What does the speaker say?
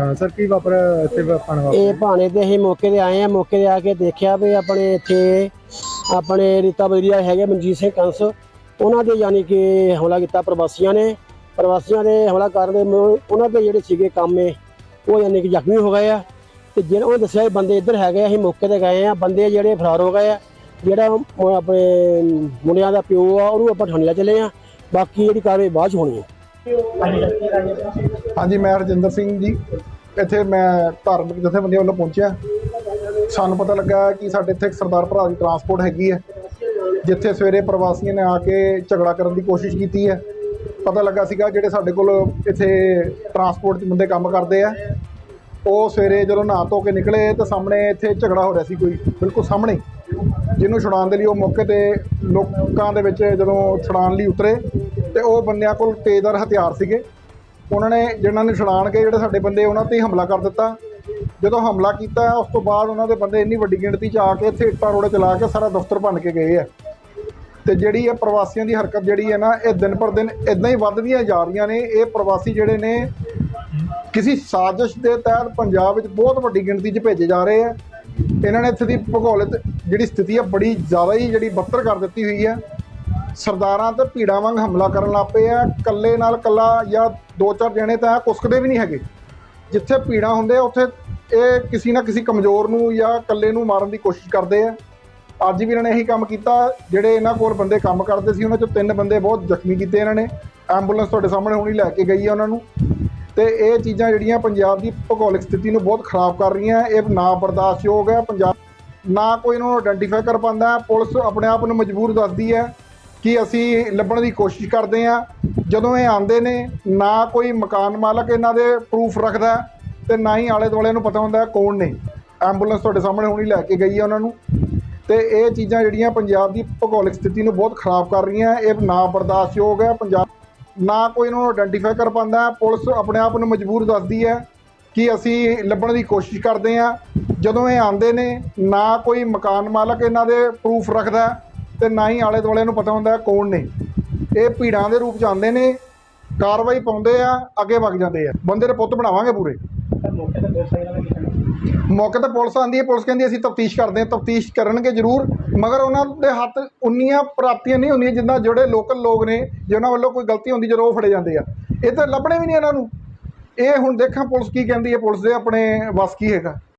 ਹਾਂ ਸਰ ਕੀ ਵਾਪਰਿਆ ਇੱਥੇ ਪਾਣ ਇਹ ਭਾਣੇ ਤੇ ਅਸੀਂ ਮੌਕੇ ਤੇ ਆਏ ਆ ਮੌਕੇ ਤੇ ਆ ਕੇ ਦੇਖਿਆ ਵੀ ਆਪਣੇ ਇੱਥੇ ਆਪਣੇ ਰੀਤਾ ਬਦਰੀਆ ਹੈਗੇ ਮਨਜੀਤ ਸਿੰਘ ਕੰਸ ਉਹਨਾਂ ਦੇ ਯਾਨੀ ਕਿ ਹਮਲਾ ਕੀਤਾ ਪ੍ਰਵਾਸੀਆਂ ਨੇ। ਪ੍ਰਵਾਸੀਆਂ ਦੇ ਹਮਲਾ ਕਰਨ ਦੇ ਉਹਨਾਂ ਦੇ ਜਿਹੜੇ ਸੀਗੇ ਕਾਮੇ ਉਹ ਯਾਨੀ ਕਿ ਜ਼ਖਮੀ ਹੋ ਗਏ ਆ। ਤੇ ਜਿਹੜਾ ਉਹ ਦੱਸਿਆ ਵੀ ਬੰਦੇ ਇੱਧਰ ਹੈਗੇ ਆ, ਅਸੀਂ ਮੌਕੇ ਤੇ ਗਏ ਆ ਬੰਦੇ ਜਿਹੜੇ ਫਰਾਰ ਹੋ ਗਏ ਆ ਜਿਹੜਾ ਮ- ਆਪਣੇ ਮੁੰਡਿਆਂ ਦਾ ਪਿਓ ਆ ਉਹਨੂੰ ਆਪਾਂ ਠਾਣਿਆ ਚਲੇ ਆ ਬਾਕੀ ਜਿਹੜੀ ਕਾਰਵਾਈ ਬਾਅਦ ਚ ਹੋਣੀ ਹੈ ਹਾਂਜੀ, ਮੈਂ ਰਜਿੰਦਰ ਸਿੰਘ ਜੀ। ਇੱਥੇ ਮੈਂ ਧਾਰਮਿਕ ਜਥੇਬੰਦੀਆਂ ਵੱਲੋਂ ਪਹੁੰਚਿਆ। ਸਾਨੂੰ ਪਤਾ ਲੱਗਾ ਕਿ ਸਾਡੇ ਇੱਥੇ ਇੱਕ ਸਰਦਾਰ ਭਰਾ ਦੀ ਟਰਾਂਸਪੋਰਟ ਹੈਗੀ ਹੈ, ਜਿੱਥੇ ਸਵੇਰੇ ਪ੍ਰਵਾਸੀਆਂ ਨੇ ਆ ਕੇ ਝਗੜਾ ਕਰਨ ਦੀ ਕੋਸ਼ਿਸ਼ ਕੀਤੀ ਹੈ। ਪਤਾ ਲੱਗਾ ਸੀਗਾ ਜਿਹੜੇ ਸਾਡੇ ਕੋਲ ਇੱਥੇ ਟਰਾਂਸਪੋਰਟ 'ਚ ਬੰਦੇ ਕੰਮ ਕਰਦੇ ਆ। ਉਹ ਸਵੇਰੇ ਜਦੋਂ ਨਹਾ ਧੋ ਕੇ ਨਿਕਲੇ ਤਾਂ ਸਾਹਮਣੇ ਇੱਥੇ ਝਗੜਾ ਹੋ ਰਿਹਾ ਸੀ ਕੋਈ, ਬਿਲਕੁਲ ਸਾਹਮਣੇ। ਜਿਹਨੂੰ ਛੁਡਾਉਣ ਦੇ ਲਈ ਉਹ ਮੌਕੇ ਤੇ ਲੋਕਾਂ ਦੇ ਵਿੱਚ ਜਦੋਂ ਛੁਡਾਉਣ ਲਈ ਉਤਰੇ ਤੇ ਉਹ ਬੰਦਿਆਂ ਕੋਲ ਤੇਜ਼ਦਾਰ ਹਥਿਆਰ ਸੀਗੇ। ਉਹਨਾਂ ਨੇ ਜਿਹਨਾਂ ਨੂੰ ਛੁਡਾਣ ਕੇ ਜਿਹੜੇ ਸਾਡੇ ਬੰਦੇ ਉਹਨਾਂ ਤੇ ਹੀ ਹਮਲਾ ਕਰ ਦਿੱਤਾ। ਜਦੋਂ ਹਮਲਾ ਕੀਤਾ, ਉਸ ਤੋਂ ਬਾਅਦ ਉਹਨਾਂ ਦੇ ਬੰਦੇ ਇੰਨੀ ਵੱਡੀ ਗਿਣਤੀ 'ਚ ਆ ਕੇ ਇੱਥੇ ਇੱਟਾਂ ਰੋੜੇ ਚਲਾ ਕੇ ਸਾਰਾ ਦਫ਼ਤਰ ਭੰਨ ਕੇ ਗਏ ਆ। ਤੇ ਜਿਹੜੀ ਇਹ ਪ੍ਰਵਾਸੀਆਂ ਦੀ ਹਰਕਤ ਜਿਹੜੀ ਹੈ ਨਾ, ਇਹ ਦਿਨ ਪਰ ਦਿਨ ਇਦਾਂ ਹੀ ਵੱਧਦੀਆਂ ਜਾ ਰਹੀਆਂ ਨੇ। ਇਹ ਪ੍ਰਵਾਸੀ ਜਿਹੜੇ ਨੇ, ਕਿਸੇ ਸਾਜ਼ਿਸ਼ ਦੇ ਤਹਿਤ ਪੰਜਾਬ ਵਿੱਚ ਬਹੁਤ ਵੱਡੀ ਗਿਣਤੀ 'ਚ ਭੇਜੇ ਜਾ ਰਹੇ ਆ। ਇਹਨਾਂ ਨੇ ਇੱਥੇ ਦੀ ਭੂਗੋਲਿਕ ਜਿਹੜੀ ਸਥਿਤੀ ਹੈ ਬੜੀ ਜ਼ਿਆਦਾ ਹੀ ਜਿਹੜੀ ਬੱਤਰ ਕਰ ਦਿੱਤੀ ਹੋਈ ਹੈ ਸਰਦਾਰਾਂ ਤੇ ਭੀੜਾਂ ਵਾਂਗ ਹਮਲਾ ਕਰਨ ਲੱਗ ਪਏ ਆ। ਕੱਲੇ ਨਾਲ ਕੱਲਾ ਜਾਂ ਦੋ ਚਾਰ ਜਣੇ ਤਾਂ ਕੁਸਕਦੇ ਵੀ ਨਹੀਂ ਹੈਗੇ। ਜਿੱਥੇ ਭੀੜਾਂ ਹੁੰਦੇ ਆ, ਉੱਥੇ ਇਹ ਕਿਸੇ ਨਾ ਕਿਸੇ ਕਮਜ਼ੋਰ ਨੂੰ ਜਾਂ ਇਕੱਲੇ ਨੂੰ ਮਾਰਨ ਦੀ ਕੋਸ਼ਿਸ਼ ਕਰਦੇ ਆ। ਅੱਜ ਵੀ ਇਹਨਾਂ ਨੇ ਇਹੀ ਕੰਮ ਕੀਤਾ, ਜਿਹੜੇ ਇਹਨਾਂ ਕੋਲ ਬੰਦੇ ਕੰਮ ਕਰਦੇ ਸੀ, ਉਹਨਾਂ ਚੋਂ ਤਿੰਨ ਬੰਦੇ ਬਹੁਤ ਜ਼ਖਮੀ ਕੀਤੇ ਇਹਨਾਂ ਨੇ। ਐਂਬੂਲੈਂਸ ਤੁਹਾਡੇ ਸਾਹਮਣੇ ਹੁਣੀ ਲੈ ਕੇ ਗਈ ਆ ਉਹਨਾਂ ਨੂੰ। ਤੇ ਇਹ ਚੀਜ਼ਾਂ ਜਿਹੜੀਆਂ ਪੰਜਾਬ ਦੀ ਭੂਗੋਲਿਕ ਸਥਿਤੀ ਨੂੰ ਬਹੁਤ ਖਰਾਬ ਕਰ ਰਹੀਆਂ, ਇਹ ਨਾ ਬਰਦਾਸ਼ਤਯੋਗ ਹੈ ਪੰਜਾਬ ਨਾ ਕੋਈ ਇਹਨੂੰ ਨੂੰ ਆਇਡੈਂਟੀਫਾਈ ਕਰ ਪਾਉਂਦਾ। ਪੁਲਿਸ ਆਪਣੇ ਆਪ ਨੂੰ ਮਜਬੂਰ ਦੱਸਦੀ ਹੈ ਕਿ ਅਸੀਂ ਲੱਭਣ ਦੀ ਕੋਸ਼ਿਸ਼ ਕਰਦੇ ਹਾਂ ਜਦੋਂ ਇਹ ਆਉਂਦੇ ਨੇ, ਨਾ ਕੋਈ ਮਕਾਨ ਮਾਲਕ ਇਹਨਾਂ ਦੇ ਪ੍ਰੂਫ ਰੱਖਦਾ ਹੈ ਤੇ ਨਾ ਹੀ ਆਲੇ ਦੁਆਲੇ ਨੂੰ ਪਤਾ ਹੁੰਦਾ ਕੌਣ ਨੇ। ਐਂਬੂਲੈਂਸ ਤੁਹਾਡੇ ਸਾਹਮਣੇ ਹੁਣੀ ਲੈ ਕੇ ਗਈ ਹੈ ਉਹਨਾਂ ਨੂੰ। ਤੇ ਇਹ ਚੀਜ਼ਾਂ ਜਿਹੜੀਆਂ ਪੰਜਾਬ ਦੀ ਭੂਗੋਲਿਕ ਸਥਿਤੀ ਨੂੰ ਬਹੁਤ ਖਰਾਬ ਕਰ ਰਹੀਆਂ, ਇਹ ਨਾ ਬਰਦਾਸ਼ਤਯੋਗ ਹੈ। ਪੰਜਾਬ ਨਾ ਕੋਈ ਇਹਨਾਂ ਨੂੰ ਆਇਡੈਂਟੀਫਾਈ ਕਰ ਪਾਉਂਦਾ ਪੁਲਿਸ ਆਪਣੇ ਆਪ ਨੂੰ ਮਜਬੂਰ ਦੱਸਦੀ ਹੈ ਕਿ ਅਸੀਂ ਲੱਭਣ ਦੀ ਕੋਸ਼ਿਸ਼ ਕਰਦੇ ਹਾਂ। ਜਦੋਂ ਇਹ ਆਉਂਦੇ ਨੇ, ਨਾ ਕੋਈ ਮਕਾਨ ਮਾਲਕ ਇਹਨਾਂ ਦੇ ਪ੍ਰੂਫ ਰੱਖਦਾ ਹੈ ਤੇ ਨਾ ਹੀ ਆਲੇ ਦੁਆਲੇ ਨੂੰ ਪਤਾ ਹੁੰਦਾ ਕੌਣ ਨੇ। ਇਹ ਭੀੜਾਂ ਦੇ ਰੂਪ ਚ ਆਉਂਦੇ ਨੇ ਕਾਰਵਾਈ ਪਾਉਂਦੇ ਆ ਅੱਗੇ ਵਗ ਜਾਂਦੇ ਆ। ਬੰਦੇ ਦੇ ਪੁੱਤ ਬਣਾਵਾਂਗੇ ਪੂਰੇ। ਮੌਕੇ ਤੇ ਪੁਲਿਸ ਆਂਦੀ ਹੈ ਪੁਲਿਸ ਕਹਿੰਦੀ ਅਸੀਂ ਤਫਤੀਸ਼ ਕਰਦੇ ਹਾਂ ਤਫਤੀਸ਼ ਕਰਨਗੇ ਜ਼ਰੂਰ ਮਗਰ ਉਹਨਾਂ ਦੇ ਹੱਥ ਉਨੀਆਂ ਪ੍ਰਾਪਤੀਆਂ ਨਹੀਂ ਹੁੰਦੀਆਂ ਜਿੰਨਾ ਜਿਹੜੇ ਲੋਕਲ ਲੋਕ ਨੇ ਜਿਨ੍ਹਾਂ ਵੱਲੋਂ ਕੋਈ ਗਲਤੀ ਹੁੰਦੀ ਜਦੋਂ ਉਹ ਫੜੇ ਜਾਂਦੇ ਆ। ਇਹ ਤਾਂ ਲੱਭਣੇ ਵੀ ਨਹੀਂ ਇਹਨਾਂ ਨੂੰ। ਇਹ ਹੁਣ ਦੇਖਾਂ ਪੁਲਿਸ ਕੀ ਕਹਿੰਦੀ ਹੈ ਪੁਲਿਸ ਦੇ ਆਪਣੇ ਵਸ ਕੀ ਹੈਗਾ।